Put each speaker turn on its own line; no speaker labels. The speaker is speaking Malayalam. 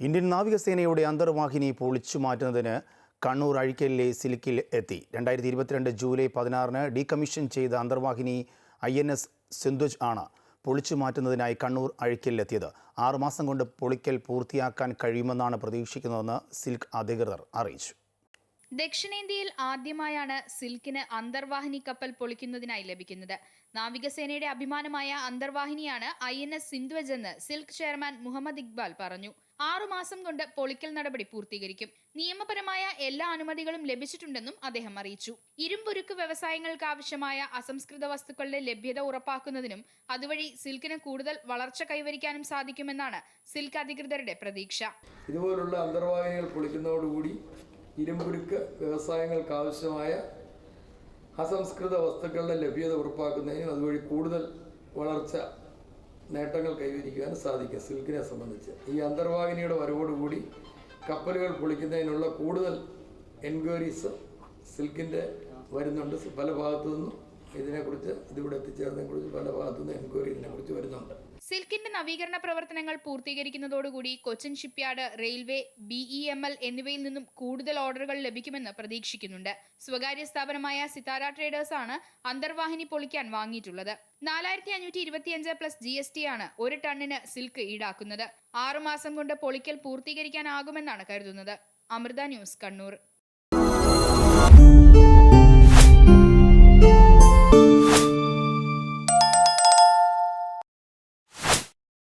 ഇന്ത്യൻ നാവികസേനയുടെ അന്തർവാഹിനി പൊളിച്ചു മാറ്റുന്നതിന് കണ്ണൂർ അഴിക്കലിലെ സിലിക്കിൽ എത്തി. രണ്ടായിരത്തി ഇരുപത്തിരണ്ട് ജൂലൈ പതിനാറിന് ഡീകമ്മീഷൻ ചെയ്ത അന്തർവാഹിനി ഐ എൻ എസ് സിന്ധുജ് ആണ് പൊളിച്ചു മാറ്റുന്നതിനായി കണ്ണൂർ അഴിക്കലിലെത്തിയത് ആറുമാസം കൊണ്ട് പൊളിക്കൽ പൂർത്തിയാക്കാൻ കഴിയുമെന്നാണ് പ്രതീക്ഷിക്കുന്നതെന്ന് സിൽക്ക് അധികൃതർ അറിയിച്ചു.
ദക്ഷിണേന്ത്യയിൽ ആദ്യമായാണ് സിൽക്കിന് അന്തർവാഹിനി കപ്പൽ പൊളിക്കുന്നതിനായി ലഭിക്കുന്നത്. നാവികസേനയുടെ അഭിമാനമായ അന്തർവാഹിനിയാണ് ഐ എൻ എസ് സിന്ധുവജ് എന്ന് സിൽക്ക് ചെയർമാൻ മുഹമ്മദ് ഇക്ബാൽ പറഞ്ഞു. ആറുമാസം കൊണ്ട് പൊളിക്കൽ നടപടി പൂർത്തീകരിക്കും. നിയമപരമായ എല്ലാ അനുമതികളും ലഭിച്ചിട്ടുണ്ടെന്നും അദ്ദേഹം അറിയിച്ചു. ഇരുമ്പുരുക്ക് വ്യവസായങ്ങൾക്ക് ആവശ്യമായ അസംസ്കൃത വസ്തുക്കളുടെ ലഭ്യത ഉറപ്പാക്കുന്നതിനും അതുവഴി സിൽക്കിന് കൂടുതൽ വളർച്ച കൈവരിക്കാനും സാധിക്കുമെന്നാണ് സിൽക്ക് അധികൃതരുടെ പ്രതീക്ഷ.
ഇതുപോലുള്ള അന്തർവാഹിനികൾ പൊളിക്കുന്നതോടുകൂടി ഇരുമ്പുരുക്ക് വ്യവസായങ്ങൾക്ക് ആവശ്യമായ അസംസ്കൃത വസ്തുക്കളുടെ ലഭ്യത ഉറപ്പാക്കുന്നതിനും അതുവഴി കൂടുതൽ വളർച്ച നേട്ടങ്ങൾ കൈവരിക്കുവാനും സാധിക്കും സിൽക്കിനെ സംബന്ധിച്ച്. ഈ അന്തർവാഹിനിയുടെ വരവോടുകൂടി കപ്പലുകൾ പൊളിക്കുന്നതിനുള്ള കൂടുതൽ എൻക്വയറീസ് സിൽക്കിന്റെ വരുന്നുണ്ട്. പല ഭാഗത്തു നിന്നും ഇതിനെക്കുറിച്ച് ഇതിവിടെ എത്തിച്ചേർന്നതിനെക്കുറിച്ച് പല ഭാഗത്തു നിന്ന് എൻക്വയറി
സിൽക്കിന്റെ നവീകരണ പ്രവർത്തനങ്ങൾ പൂർത്തീകരിക്കുന്നതോടുകൂടി Cochin shipyard railway B E M L എന്നിവയിൽ നിന്നും കൂടുതൽ ഓർഡറുകൾ ലഭിക്കുമെന്ന് പ്രതീക്ഷിക്കുന്നുണ്ട്. സ്വകാര്യ സ്ഥാപനമായ സിതാര ട്രേഡേഴ്സ് ആണ് അന്തർവാഹിനി പൊളിക്കാൻ വാങ്ങിയിട്ടുള്ളത്. നാലായിരത്തി അഞ്ഞൂറ്റി ഇരുപത്തിയഞ്ച് പ്ലസ് ജി എസ് ടി ആണ് ഒരു ടണ്ണിന് സിൽക്ക് ഈടാക്കുന്നത്. ആറുമാസം കൊണ്ട് പൊളിക്കൽ പൂർത്തീകരിക്കാനാകുമെന്നാണ് കരുതുന്നത്. അമൃത ന്യൂസ് കണ്ണൂർ.